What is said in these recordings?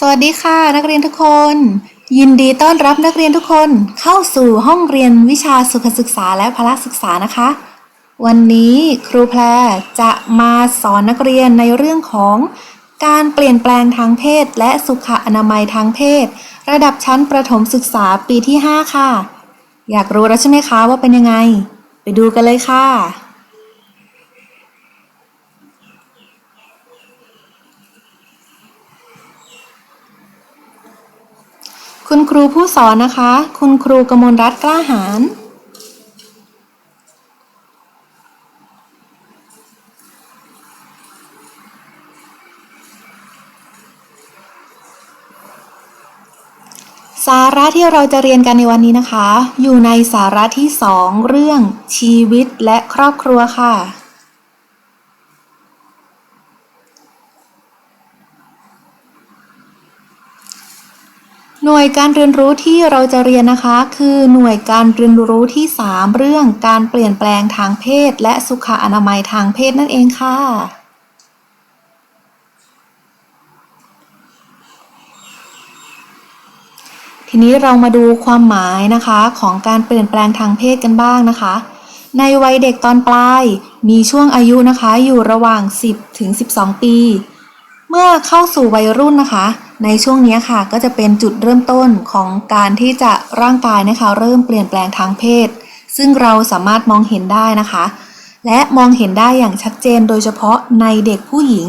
สวัสดีค่ะ นักเรียนทุกคน ยินดีต้อนรับนักเรียนทุกคนเข้าสู่ห้องเรียนวิชาสุขศึกษาและพละศึกษานะคะ วันนี้ครูแพรจะมาสอนนักเรียนในเรื่องของการเปลี่ยนแปลงทางเพศ และสุขอนามัยทางเพศ ระดับชั้นประถมศึกษาปีที่ 5 ค่ะ อยากรู้แล้วใช่ไหมคะว่าเป็นยังไง ไปดูกันเลยค่ะ คุณครูผู้สอนนะคะ คุณครูกมลรัตน์กล้าหาญสาระที่เราจะเรียนกันในวันนี้นะคะ อยู่ในสาระที่ 2 เรื่องชีวิตและครอบครัวค่ะ น่วยการเรียนรู้ที่เราจะเรียนนะคะ คือหน่วยการเรียนรู้ที่ 3 เรื่องการเปลี่ยนแปลงทางเพศ และสุขอนามัยทางเพศนั่นเองค่ะ ทีนี้เรามาดูความหมายนะคะของการเปลี่ยนแปลงทางเพศกันบ้างนะคะ ในวัยเด็กตอนปลาย มีช่วงอายุนะคะอยู่ระหว่าง 10 ถึง 12 ปี เมื่อเข้าสู่วัยรุ่นนะคะ ในช่วงนี้ค่ะก็จะเป็นจุดเริ่มต้นของการที่จะร่างกายนะคะ เริ่มเปลี่ยนแปลงทางเพศ ซึ่งเราสามารถมองเห็นได้นะคะ และมองเห็นได้อย่างชัดเจนโดยเฉพาะในเด็กผู้หญิง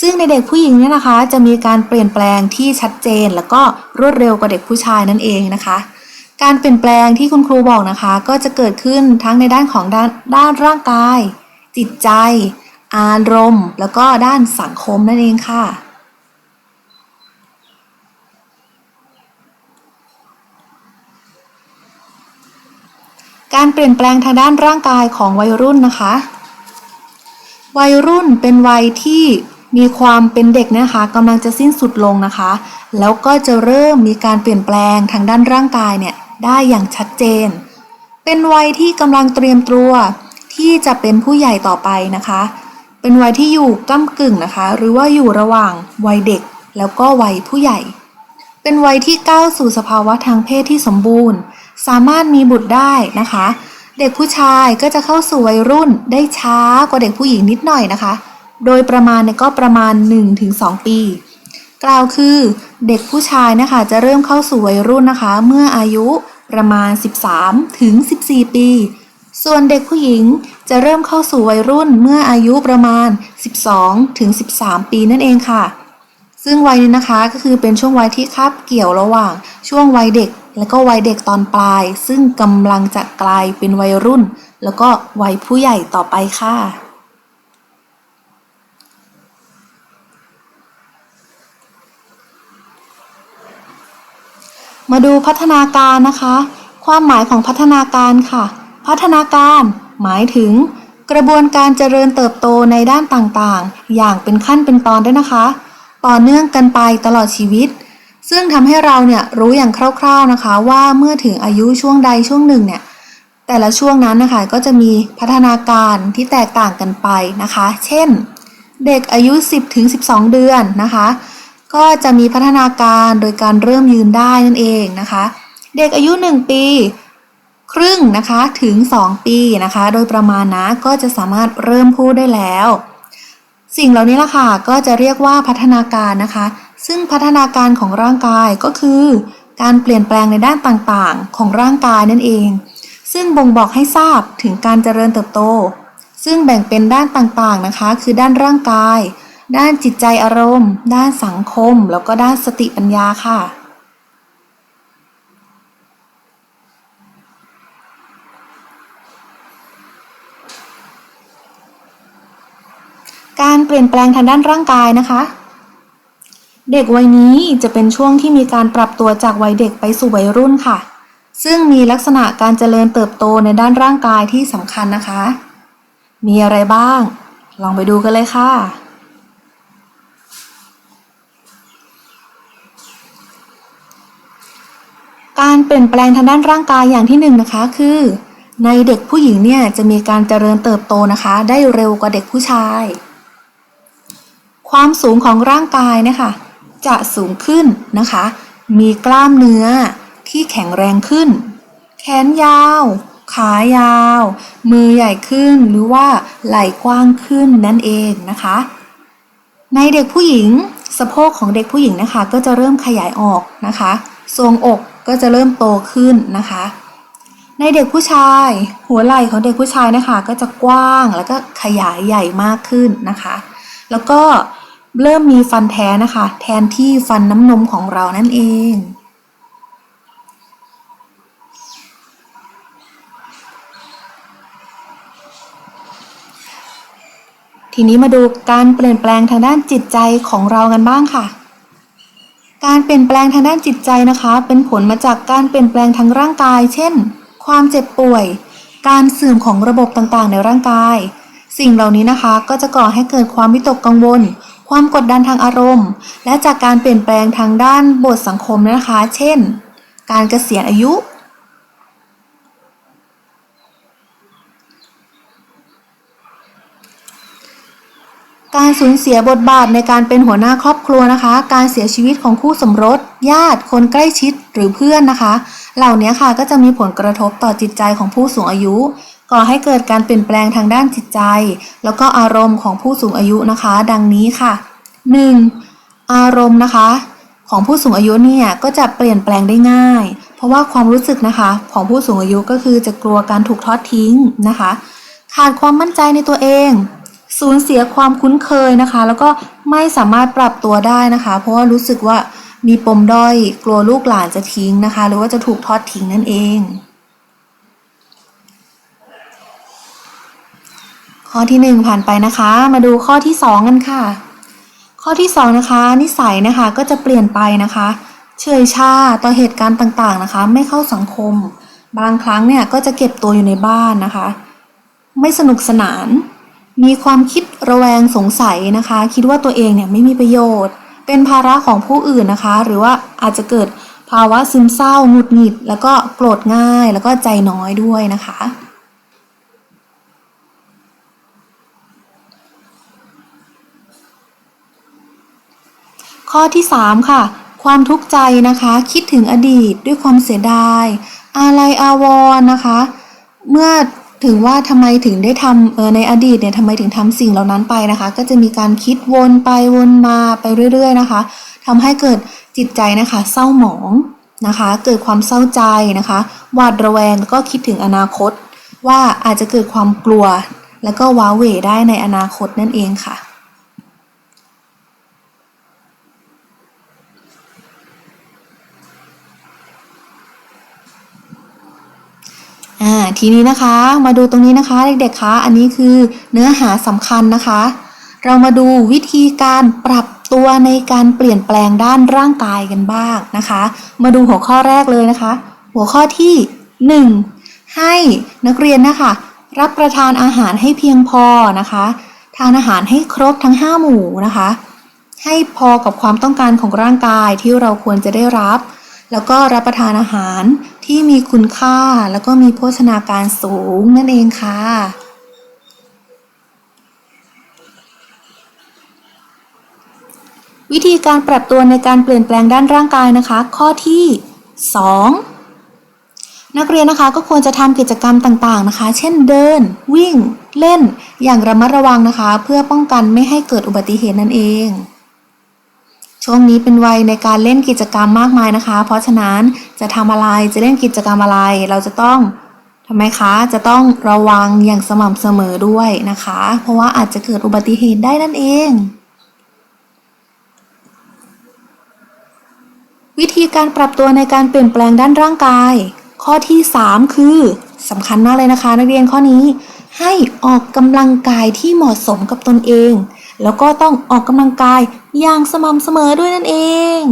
ซึ่งในเด็กผู้หญิงเนี่ยนะคะ จะมีการเปลี่ยนแปลงที่ชัดเจน แล้วก็รวดเร็วกว่าเด็กผู้ชายนั่นเองนะคะ การเปลี่ยนแปลงที่คุณครูบอกนะคะ ก็จะเกิดขึ้นทั้งในด้านของด้านด้านร่างกาย จิตใจ อารมณ์ แล้วก็ด้านสังคมนั่นเองค่ะ การเปลี่ยนแปลงทางด้านร่างกายของวัยรุ่นนะคะ วัยรุ่นเป็นวัยที่มีความเป็นเด็กนะคะกำลังจะสิ้นสุดลงนะคะ แล้วก็จะเริ่มมีการเปลี่ยนแปลงทางด้านร่างกายเนี่ยได้อย่างชัดเจน เป็นวัยที่กำลังเตรียมตัวที่จะเป็นผู้ใหญ่ต่อไปนะคะ เป็นวัยที่อยู่ก้ากึ่งนะคะ หรือว่าอยู่ระหว่างวัยเด็กแล้วก็วัยผู้ใหญ่ เป็นวัยที่ก้าวสู่สภาวะทางเพศที่สมบูรณ์ สามารถมีบุตรได้นะคะ เด็กผู้ชายก็จะเข้าสู่วัยรุ่นได้ช้ากว่าเด็กผู้หญิงนิดหน่อยนะคะ โดยประมาณเนี่ยก็ประมาณ 1-2 ปี กล่าวคือเด็กผู้ชายนะคะจะเริ่มเข้าสู่วัยรุ่นนะคะ เมื่ออายุประมาณ 13 ถึง 14 ปี ส่วนเด็กผู้หญิงจะเริ่มเข้าสู่วัยรุ่นเมื่ออายุประมาณ 12 ถึง 13 ปีนั่นเองค่ะ ซึ่งวัยนี้นะคะก็คือเป็นช่วงวัยที่คาบเกี่ยวระหว่าง ช่วงวัยเด็ก และก็วัยเด็กตอนปลาย ซึ่งกำลังจะกลายเป็นวัยรุ่น แล้วก็วัยผู้ใหญ่ต่อไปค่ะ มาดูพัฒนาการนะคะ ความหมายของพัฒนาการค่ะ พัฒนาการหมายถึงกระบวนการเจริญเติบโตในด้านต่างๆ อย่างเป็นขั้นเป็นตอนด้วยนะคะ ต่อเนื่องกันไปตลอดชีวิต ซึ่งทำให้เราเนี่ยรู้อย่างคร่าวๆนะคะว่าเมื่อถึงอายุช่วงใดช่วงหนึ่งเนี่ยแต่ละช่วงนั้นนะคะก็จะมีพัฒนาการที่แตกต่างกันไปนะคะ เช่น เด็กอายุ 10ถึง12 เดือนนะคะ ก็จะมีพัฒนาการโดยการเริ่มยืนได้นั่นเองนะคะ เด็กอายุ 1 ปีครึ่งนะคะถึง 2 ปีนะคะ โดยประมาณนะก็จะสามารถเริ่มพูดได้แล้ว สิ่งเหล่านี้ล่ะค่ะก็จะเรียกว่าพัฒนาการนะคะ ซึ่งพัฒนาการของร่างกายก็คือ การเปลี่ยนแปลงในด้านต่างๆ ของร่างกายนั่นเอง ซึ่งบ่งบอกให้ทราบถึงการเจริญเติบโต ซึ่งแบ่งเป็นด้านต่างๆนะคะ คือด้านร่างกาย ด้านจิตใจอารมณ์ ด้านสังคม แล้วก็ด้านสติปัญญาค่ะ การเปลี่ยนแปลงทางด้านร่างกายนะคะ เด็กวัยนี้จะเป็นช่วงที่มีการปรับตัวจากวัยเด็กไปสู่วัยรุ่นค่ะ ซึ่งมีลักษณะการเจริญเติบโตในด้านร่างกายที่สำคัญนะคะ มีอะไรบ้าง ลองไปดูกันเลยค่ะ การเปลี่ยนแปลงทางด้านร่างกายอย่างที่หนึ่งนะคะคือ ในเด็กผู้หญิงเนี่ยจะมีการเจริญเติบโตนะคะ ได้เร็วกว่าเด็กผู้ชาย ความสูงของร่างกายเนะคะ จะสูงขึ้นนะคะ มีกล้ามเนื้อที่แข็งแรงขึ้น แขนยาว ขายาว มือใหญ่ขึ้นหรือว่าไหล่กว้างขึ้นนั่นเองนะคะ ในเด็กผู้หญิงสะโพกของเด็กผู้หญิงนะคะ ก็จะเริ่มขยายออกนะคะทรวงอกก็จะเริ่มโตขึ้นนะคะ ในเด็กผู้ชาย หัวไหล่ของเด็กผู้ชายนะคะ ก็จะกว้างแล้วก็ขยายใหญ่มากขึ้นนะคะ แล้วก็ เริ่มมีฟันแท้นะคะ แทนที่ฟันน้ำนมของเรานั่นเอง ทีนี้มาดูการเปลี่ยนแปลงทางด้านจิตใจของเรากันบ้างค่ะ การเปลี่ยนแปลงทางด้านจิตใจนะคะ เป็นผลมาจากการเปลี่ยนแปลงทางร่างกาย เช่น ความเจ็บป่วย การเสื่อมของระบบต่างๆ ในร่างกาย สิ่งเหล่านี้นะคะก็จะก่อให้เกิดความวิตกกังวล ความกดดันทางอารมณ์ และจากการเปลี่ยนแปลงทางด้านบทสังคมนะคะ เช่น การเกษียณอายุ การสูญเสียบทบาทในการเป็นหัวหน้าครอบครัวนะคะ การเสียชีวิตของคู่สมรส ญาติคนใกล้ชิดหรือเพื่อนนะคะ เหล่านี้ค่ะก็จะมีผลกระทบต่อจิตใจของผู้สูงอายุ ก่อให้เกิดการเปลี่ยนแปลงทางด้านจิตใจ แล้วก็อารมณ์ของผู้สูงอายุนะคะ ดังนี้ค่ะ 1. อารมณ์นะคะ ของผู้สูงอายุเนี่ยก็จะเปลี่ยนแปลงได้ง่าย เพราะว่าความรู้สึกนะคะของผู้สูงอายุก็คือจะกลัวการถูกทอดทิ้งนะคะ ขาดความมั่นใจในตัวเองสูญเสียความคุ้นเคยนะคะ แล้วก็ไม่สามารถปรับตัวได้นะคะ เพราะว่ารู้สึกว่ามีปมด้อยกลัวลูกหลานจะทิ้งนะคะ หรือว่าจะถูกทอดทิ้งนั่นเอง ข้อที่หนึ่งผ่านไปนะคะ มาดูข้อที่สองกันค่ะ ข้อที่สองนะคะ นิสัยนะคะก็จะเปลี่ยนไปนะคะ เฉยชาต่อเหตุการณ์ต่างๆนะคะ ไม่เข้าสังคม บางครั้งเนี่ยก็จะเก็บตัวอยู่ในบ้านนะคะ ไม่สนุกสนาน มีความคิดระแวงสงสัยนะคะ คิดว่าตัวเองเนี่ยไม่มีประโยชน์ เป็นภาระของผู้อื่นนะคะ หรือว่าอาจจะเกิดภาวะซึมเศร้าหงุดหงิด แล้วก็โกรธง่ายแล้วก็ใจน้อยด้วยนะคะ ข้อที่ 3 ค่ะ ความทุกข์ใจนะคะ คิดถึงอดีตด้วยความเสียดาย อาลัยอาวรณ์นะคะ เมื่อถึงว่าทำไมถึงได้ทำเออในอดีตเนี่ยทำไมถึงทำสิ่งเหล่านั้นไปนะคะ ก็จะมีการคิดวนไปวนมาไปเรื่อย ๆ นะคะทำให้เกิดจิตใจนะคะ เศร้าหมองนะคะ เกิดความเศร้าใจนะคะหวาดระแวงแล้วก็คิดถึงอนาคต ว่าอาจจะเกิดความกลัว แล้วก็ว้าเหวได้ในอนาคตนั่นเองค่ะ อ่า ทีนี้นะคะ มาดูตรงนี้นะคะเด็กๆคะอันนี้คือเนื้อหาสำคัญนะคะ เรามาดูวิธีการปรับตัวในการเปลี่ยนแปลงด้านร่างกายกันบ้างนะคะ มาดูหัวข้อแรกเลยนะคะ หัวข้อที่ 1 ให้นักเรียนนะคะ รับประทานอาหารให้เพียงพอนะคะ ทานอาหารให้ครบทั้ง 5 หมู่นะคะ ให้พอกับความต้องการของร่างกายที่เราควรจะได้รับ แล้วก็รับประทานอาหารที่มีคุณค่าแล้วก็มีโภชนาการสูงนั่นเองค่ะ วิธีการปรับตัวในการเปลี่ยนแปลงด้านร่างกายนะคะ ข้อที่ 2 นักเรียนนะคะก็ควรจะทำกิจกรรมต่างๆนะคะ เช่นเดิน วิ่ง เล่น อย่างระมัดระวังนะคะ เพื่อป้องกันไม่ให้เกิดอุบัติเหตุนั่นเอง ช่วงนี้เป็นวัยในการเล่นกิจกรรมมากมายนะคะ เพราะฉะนั้นจะทำอะไรจะเล่นกิจกรรมอะไร เราจะต้องทำไมคะ จะต้องระวังอย่างสม่ำเสมอด้วยนะคะ เพราะว่าอาจจะเกิดอุบัติเหตุได้นั่นเอง วิธีการปรับตัวในการเปลี่ยนแปลงด้านร่างกาย ข้อที่ 3 คือสำคัญมากเลยนะคะ นักเรียนข้อนี้ ให้ออกกำลังกายที่เหมาะสมกับตนเอง แล้วก็ต้องออกกำลังกายอย่างสม่ำเสมอด้วยนั่นเอง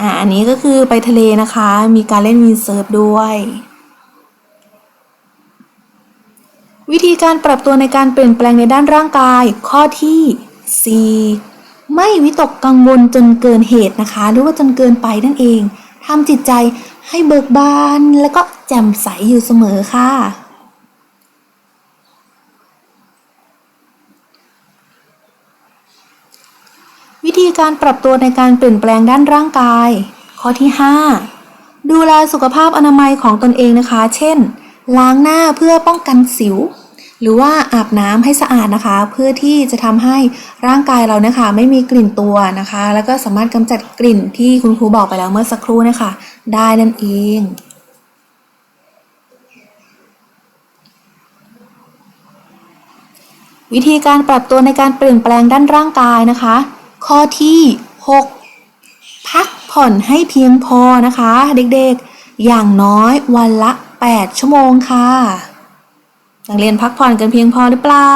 อ่าอันนี้ก็คือไปทะเลนะคะ มีการเล่นวินเซิร์ฟด้วย วิธีการปรับตัวในการเปลี่ยนแปลงในด้านร่างกาย ข้อที่ 4 ไม่วิตกกังวลจนเกินเหตุนะคะ หรือว่าจนเกินไปนั่นเองทำจิตใจให้เบิกบานแล้วก็แจ่มใสอยู่เสมอค่ะ วิธี การปรับตัวในการเปลี่ยนแปลงด้านร่างกาย ข้อที่ 5 ดูแลสุขภาพอนามัยของตนเองนะคะ เช่น ล้างหน้าเพื่อป้องกันสิว หรือว่าอาบน้ำให้สะอาดนะคะ เพื่อที่จะทำให้ร่างกายเราเนี่ยค่ะไม่มีกลิ่นตัวนะคะ แล้วก็สามารถกำจัดกลิ่นที่คุณครูบอกไปแล้วเมื่อสักครู่นะคะ ได้นั่นเองวิธีการปรับตัวในการเปลี่ยนแปลงด้านร่างกายนะคะ ข้อที่ 6 พักผ่อนให้เพียงพอนะคะ เด็กๆ อย่างน้อยวันละ 8 ชั่วโมงค่ะนักเรียนพักผ่อนกันเพียงพอหรือเปล่า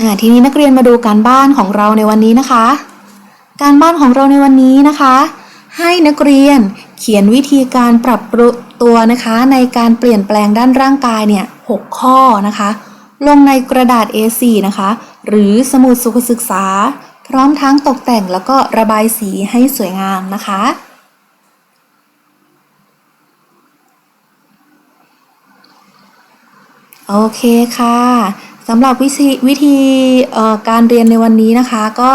อ่า ทีนี้นักเรียนมาดูการบ้านของเราในวันนี้นะคะ การบ้านของเราในวันนี้นะคะ ให้นักเรียนเขียนวิธีการปรับตัวนะคะ ในการเปลี่ยนแปลงด้านร่างกายเนี่ย6ข้อนะคะ ลงในกระดาษ A4 นะคะ หรือสมุดสุขศึกษา พร้อมทั้งตกแต่งแล้วก็ระบายสีให้สวยงามนะคะ โอเคค่ะสำหรับวิธีวิธีการเรียนในวันนี้นะคะก็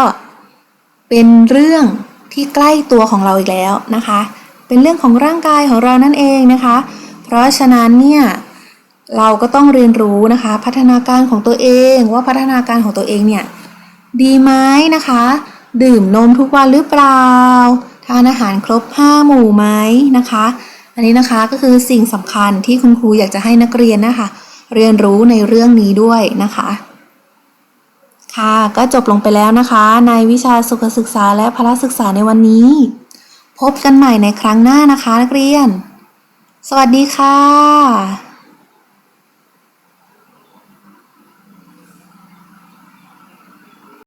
เป็นเรื่องที่ใกล้ตัวของเราอีกแล้วนะคะ เป็นเรื่องของร่างกายของเรานั่นเองนะคะ เพราะฉะนั้นเนี่ย เราก็ต้องเรียนรู้นะคะ พัฒนาการของตัวเองว่าพัฒนาการของตัวเองเนี่ยดีไหมนะคะ ดื่มนมทุกวันหรือเปล่า ทานอาหารครบห้าหมู่ไหมนะคะ อันนี้นะคะก็คือสิ่งสำคัญที่คุณครูอยากจะให้นักเรียนนะคะ เรียนรู้ในเรื่องนี้ด้วยนะคะ ค่ะก็จบลงไปแล้วนะคะ ในวิชาสุขศึกษาและพละศึกษาในวันนี้ พบกันใหม่ในครั้งหน้านะคะ นักเรียน สวัสดีค่ะ